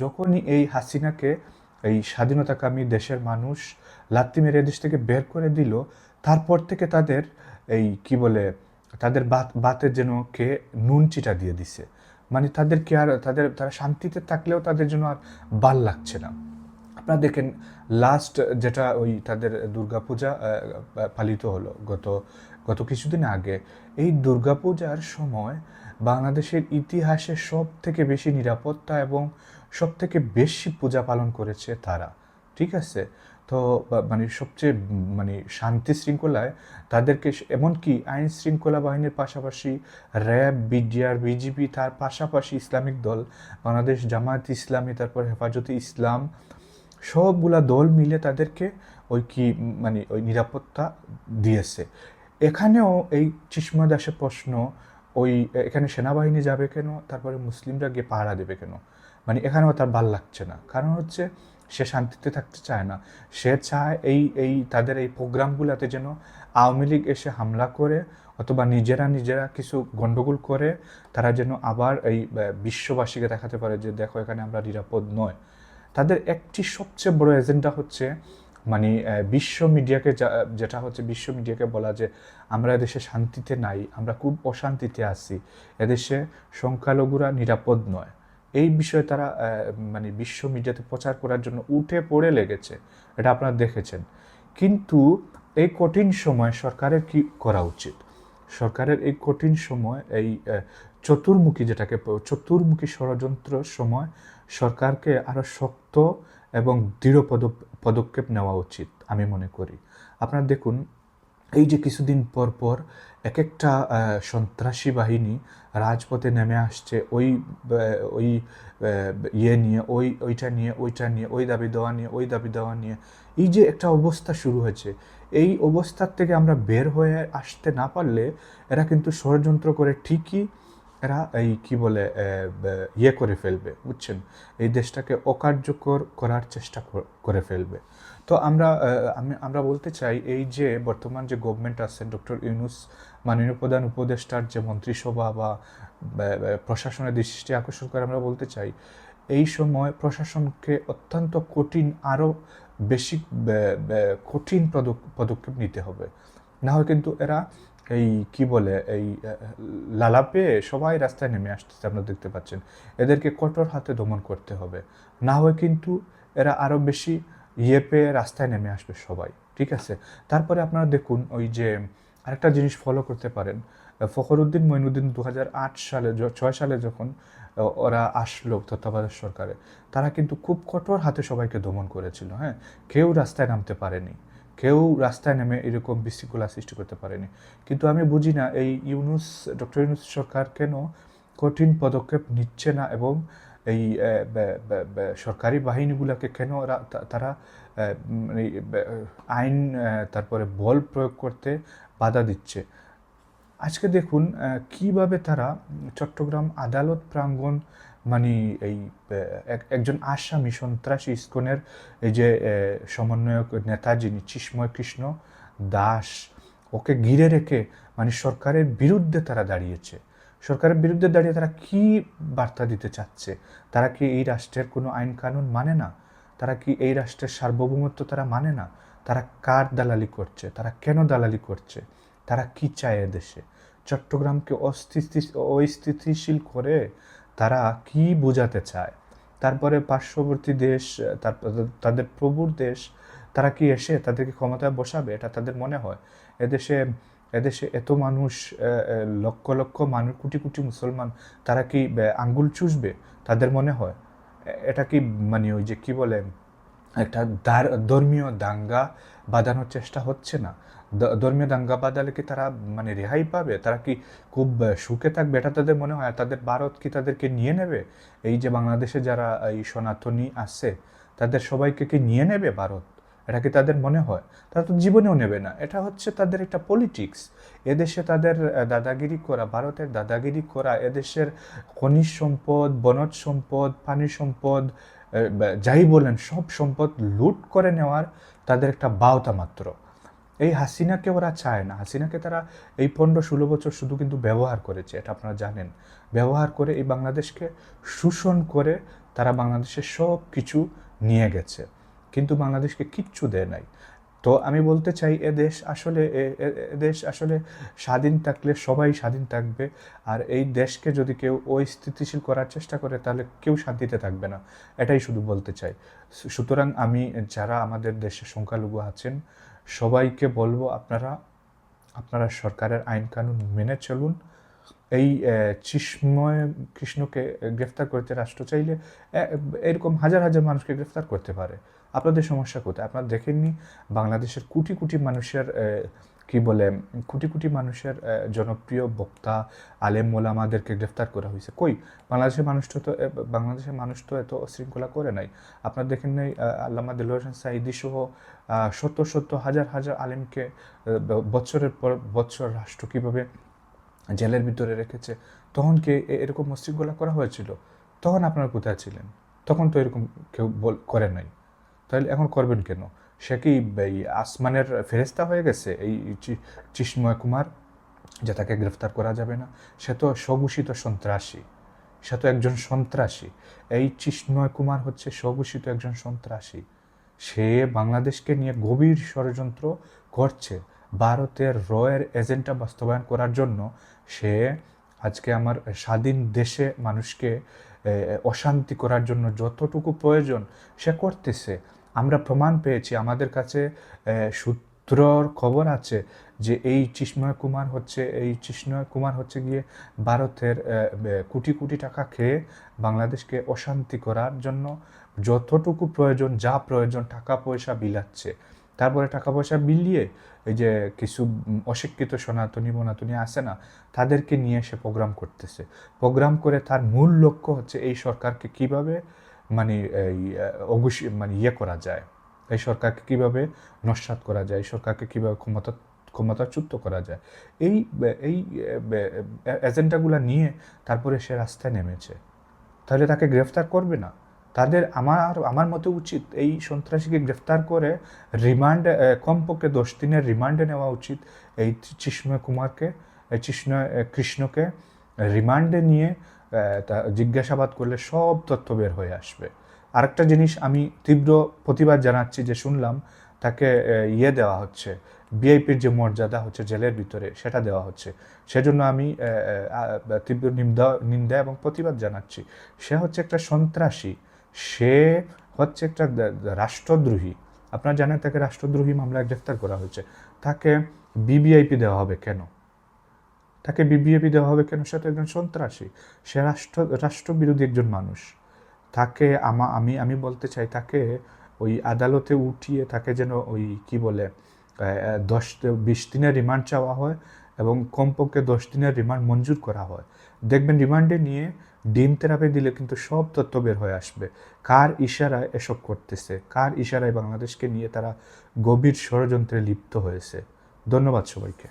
যখনই এই হাসিনাকে, এই স্বাধীনতাকামী দেশের মানুষ লাত্তি মেরে দেশ থেকে বের করে দিল, তারপর থেকে তাদের এই কি বলে, তাদের বাত, বাতের যেন কে নুন চিটা দিয়ে দিছে। মানে তাদের কি আর, তাদের, তারা শান্তিতে থাকলেও তাদের জন্য আর ভালো লাগছে না। আপনারা দেখেন লাস্ট যেটা ওই তাদের দুর্গাপূজা পালিত হলো গত গত কিছুদিন আগে, এই দুর্গাপূজার সময় বাংলাদেশের ইতিহাসে সব থেকে বেশি নিরাপত্তা এবং সব থেকে বেশি পূজা পালন করেছে তারা, ঠিক আছে? তো মানে সবচেয়ে মানে শান্তি শৃঙ্খলায় তাদেরকে এমনকি আইন শৃঙ্খলা বাহিনীর পাশাপাশি র্যাব, বিডিআর, বিজিবি তার পাশাপাশি ইসলামিক দল, বাংলাদেশ জামায়াত ইসলামী, তারপর হেফাজতে ইসলাম, সবগুলা দল মিলে তাদেরকে ওই কি মানে ওই নিরাপত্তা দিয়েছে। এখানেও এই চিসমা দাসের প্রশ্ন, ওই এখানে সেনাবাহিনী যাবে কেন? তারপরে মুসলিমরা গিয়ে পাহারা দেবে কেন? মানে এখানেও তার ভালো লাগছে না। কারণ হচ্ছে সে শান্তিতে থাকতে চায় না। সে চায় এই এই তাদের এই প্রোগ্রামগুলোতে যেন আওয়ামী লীগ এসে হামলা করে অথবা নিজেরা নিজেরা কিছু গণ্ডগোল করে, তারা যেন আবার এই বিশ্ববাসীকে দেখাতে পারে যে দেখো এখানে আমরা নিরাপদ নয়। তাদের একটি সবচেয়ে বড় এজেন্ডা হচ্ছে মানে বিশ্ব মিডিয়াকে যেটা হচ্ছে বিশ্ব মিডিয়াকে বলা যে আমরা এদেশে শান্তিতে নাই, আমরা খুব অশান্তিতে আছি। এদেশে সংখ্যালঘুরা নিরাপদ নয়। এই বিষয়ে তারা মানে বিশ্ব মিডিয়াতে প্রচার করার জন্য উঠে পড়ে লেগেছে, এটা আপনারা দেখেছেন। কিন্তু এই কঠিন সময় সরকারের কি করা উচিত? সরকারের এই কঠিন সময়, এই চতুর্মুখী যেটাকে চতুর্মুখী ষড়যন্ত্র সময় সরকারকে আরও শক্ত এবং দৃঢ় পদক্ষেপ নেওয়া উচিত, আমি মনে করি। আপনারা দেখুন এই যে কিছুদিন পর পর এক একটা সন্ত্রাসী বাহিনী রাজপথে নেমে আসছে। ওই ওই ইয়ে নিয়ে, ওই, ওইটা নিয়ে ওইটা নিয়ে, ওই দাবি দেওয়া নিয়ে, ওই দাবি দেওয়া নিয়ে এই যে একটা অবস্থা শুরু হয়েছে। এই অবস্থার থেকে আমরা বের হয়ে আসতে না পারলে এরা কিন্তু ষড়যন্ত্র করে ঠিকই এরা এই কি বলে ইয়ে করে ফেলবে, বুঝছেন? এই দেশটাকে অকার্যকর করার চেষ্টা করে ফেলবে। তো আমরা আমি, আমরা বলতে চাই এই যে বর্তমান যে গভর্নমেন্ট আছে ডক্টর ইউনুস মাননীয় প্রধান উপদেষ্টার যে মন্ত্রিসভা বা প্রশাসনের দৃষ্টি আকর্ষণ করে আমরা বলতে চাই, এই সময় প্রশাসনকে অত্যন্ত কঠিন আরও বেশি কঠিন পদক- পদক্ষেপ নিতে হবে। না হয় কিন্তু এরা এই কি বলে, এই লালা পেয়ে সবাই রাস্তায় নেমে আসতেছে, আপনারা দেখতে পাচ্ছেন। এদেরকে কঠোর হাতে দমন করতে হবে। না হয় কিন্তু এরা আরও বেশি ইয়ে পেয়ে রাস্তায় নেমে আসবে সবাই, ঠিক আছে? তারপরে আপনারা দেখুন, ওই যে আরেকটা জিনিস ফলো করতে পারেন। ফখরুদ্দিন মঈনুদ্দিন দু হাজার আট সালে ছয় সালে যখন ওরা আসলো তত্ত্বাবধায়ক সরকারে, তারা কিন্তু খুব কঠোর হাতে সবাইকে দমন করেছিল হ্যাঁ? কেউ রাস্তায় নামতে পারেনি। কেউ রাস্তায় নেমে এরকম বিশৃঙ্খলা সৃষ্টি করতে পারেনি। কিন্তু আমি বুঝি না এই ইউনুস, ডক্টর ইউনুস সরকার কেন কঠিন পদক্ষেপ নিচ্ছে না এবং এই সরকারি বাহিনীগুলোকে কেন তারা আইন তারপরে বল প্রয়োগ করতে বাধা দিচ্ছে? আজকে দেখুন কীভাবে তারা চট্টগ্রাম আদালত প্রাঙ্গণ মানে এই একজন আসামি সন্ত্রাসী ইস্কনের, এই যে সমন্বয়ক নেতা যিনি চিস্ময় কৃষ্ণ দাস, ওকে ঘিরে রেখে মানে সরকারের বিরুদ্ধে তারা দাঁড়িয়েছে। সরকারের বিরুদ্ধে দাঁড়িয়ে তারা কি বার্তা দিতে চাচ্ছে? তারা কি এই রাষ্ট্রের কোনো আইন কানুন মানে না? তারা কি এই রাষ্ট্রের সার্বভৌমত্ব তারা মানে না? তারা কার দালালি করছে? তারা কেন দালালি করছে? তারা কি চায় দেশে চট্টগ্রামকে অস্থিতি, অস্থিতিশীল করে তারা কি বোঝাতে চায়? তারপরে পার্শ্ববর্তী দেশ তাদের প্রভুর দেশ, তারা কি এসে তাদেরকে ক্ষমতায় বসাবে? এটা তাদের মনে হয়। এদেশে এদেশে এত মানুষ লক্ষ লক্ষ মানুষ, কোটি কোটি মুসলমান, তারা কি আঙ্গুল চুষবে? তাদের মনে হয়। এটা কি মানে ওই যে কি বলে, একটা ধর্মীয় দাঙ্গা বাঁধানোর চেষ্টা হচ্ছে না? ধর্মীয় দাঙ্গা বাঁধালে কি তারা মানে রেহাই পাবে? তারা কি খুব সুখে থাকবে? এটা তাদের মনে হয়। তাদের ভারত কি তাদেরকে নিয়ে নেবে? এই যে বাংলাদেশে যারা এই সনাতনী আছে, তাদের সবাইকে কি নিয়ে নেবে ভারত? এটা কি তাদের মনে হয়? তারা তো জীবনেও নেবে না। এটা হচ্ছে তাদের একটা পলিটিক্স এদেশে তাদের দাদাগিরি করা, ভারতের দাদাগিরি করা, এদেশের খনিজ সম্পদ, বনজ সম্পদ, পানি সম্পদ যাই বলেন, সব সম্পদ লুট করে নেওয়ার তাদের একটা বাওতা মাত্র। এই হাসিনাকে ওরা চায় না। হাসিনাকে তারা এই পনেরো ষোলো বছর শুধু কিন্তু ব্যবহার করেছে, এটা আপনারা জানেন। ব্যবহার করে এই বাংলাদেশকে শোষণ করে তারা বাংলাদেশের সব কিছু নিয়ে গেছে। কিন্তু বাংলাদেশকে কিচ্ছু দেয় নাই। তো আমি বলতে চাই, এ দেশ আসলে, এ- দেশ আসলে স্বাধীন থাকলে সবাই স্বাধীন থাকবে। আর এই দেশকে যদি কেউ ওই স্থিতিশীল করার চেষ্টা করে, তাহলে কেউ শান্তিতে থাকবে না। এটাই শুধু বলতে চাই। সুতরাং আমি, যারা আমাদের দেশে সংখ্যালঘু আছেন সবাইকে বলব আপনারা আপনারা সরকারের আইন কানুন মেনে চলুন। এই চিসময় কৃষ্ণকে গ্রেফতার করতে রাষ্ট্র চাইলে এরকম হাজার হাজার মানুষকে গ্রেফতার করতে পারে। আপনাদের সমস্যা কোথায়? আপনারা দেখেননি, বাংলাদেশের কোটি কোটি মানুষের কি বলে, কোটি কোটি মানুষের জনপ্রিয় বক্তা আলেম মোলামাদেরকে গ্রেফতার করা হয়েছে। কই? বাংলাদেশের মানুষ তো বাংলাদেশের মানুষ তো এত শৃঙ্খলা করে নাই। আপনার দেখেন নাই আল্লামা দিল হোসেন সাইদি সহ শত শত, হাজার হাজার আলেমকে বছরের পর বছর রাষ্ট্র কীভাবে জেলের ভিতরে রেখেছে, তখন কি এরকম মস্তিষ্কলা করা হয়েছিল? তখন আপনারা কোথায় ছিলেন? তখন তো এরকম কেউ বল, করে নাই। তাহলে এখন করবেন কেন? সে কি এই আসমানের ফেরেস্তা হয়ে গেছে? এই চি- চিন্ময় কুমার, যে তাকে গ্রেফতার করা যাবে না? সে তো স্বঘোষিত সন্ত্রাসী। সে তো একজন সন্ত্রাসী। এই চিন্ময় কুমার হচ্ছে স্বঘোষিত একজন সন্ত্রাসী। সে বাংলাদেশকে নিয়ে গভীর ষড়যন্ত্র করছে। ভারতের রয়ের এজেন্ডা বাস্তবায়ন করার জন্য সে আজকে আমার স্বাধীন দেশে মানুষকে অশান্তি করার জন্য যতটুকু প্রয়োজন সে করতেছে। আমরা প্রমাণ পেয়েছি, আমাদের কাছে সূত্রর খবর আছে যে এই চিন্ময় কুমার হচ্ছে, এই চিন্ময় কুমার হচ্ছে গিয়ে ভারতের কোটি কোটি টাকা খেয়ে বাংলাদেশকে অশান্তি করার জন্য যতটুকু প্রয়োজন, যা প্রয়োজন, টাকা পয়সা বিলাচ্ছে। তারপরে টাকা পয়সা বিলিয়ে এই যে কিছু অশিক্ষিত সনাতনী, মনাতনী আসে না, তাদেরকে নিয়ে সে প্রোগ্রাম করতেছে। প্রোগ্রাম করে তার মূল লক্ষ্য হচ্ছে এই সরকারকে কীভাবে মানে এই অবশ্যই মানে ইয়ে করা যায়। এই সরকারকে কীভাবে নস্বাত করা যায়? সরকারকে কীভাবে ক্ষমতা, ক্ষমতাচ্যুত করা যায়? এই এই এজেন্ডাগুলো নিয়ে তারপরে সে রাস্তায় নেমেছে। তাহলে তাকে গ্রেফতার করবে না? তাদের আমার আমার মতে উচিত এই সন্ত্রাসীকে গ্রেফতার করে রিমান্ড কমপক্ষে দশ দিনের রিমান্ডে নেওয়া উচিত। এই চিন্ময় কুমারকে চিন্ময় কৃষ্ণকে রিমান্ডে নিয়ে তা জিজ্ঞাসাবাদ করলে সব তথ্য বের হয়ে আসবে। আরেকটা জিনিস আমি তীব্র প্রতিবাদ জানাচ্ছি যে শুনলাম, তাকে ইয়ে দেওয়া হচ্ছে বিআইপির যে মর্যাদা হচ্ছে জেলের ভিতরে, সেটা দেওয়া হচ্ছে। সেজন্য আমি তীব্র নিন্দা নিন্দা এবং প্রতিবাদ জানাচ্ছি। সে হচ্ছে একটা সন্ত্রাসী। সে হচ্ছে একটা রাষ্ট্রদ্রোহী। আপনারা জানেন তাকে রাষ্ট্রদ্রোহী মামলায় গ্রেফতার করা হয়েছে। তাকে বিবিআইপি দেওয়া হবে কেন? তাকে বিবিএপি দেওয়া হবে কেন? সে তো একজন সন্ত্রাসী। সে রাষ্ট্র, রাষ্ট্রবিরোধী একজন মানুষ। তাকে আমা, আমি আমি বলতে চাই তাকে ওই আদালতে উঠিয়ে তাকে যেন ওই কি বলে দশ, বিশ দিনের রিমান্ড চাওয়া হয় এবং কমপক্ষে দশ দিনের রিমান্ড মঞ্জুর করা হয়। দেখবেন রিমান্ডে নিয়ে ডিম থেরাপি দিলে কিন্তু সব তথ্য বের হয়ে আসবে। কার ইশারায় এসব করতেছে? কার ইশারায় বাংলাদেশকে নিয়ে তারা গভীর ষড়যন্ত্রে লিপ্ত হয়েছে? ধন্যবাদ সবাইকে।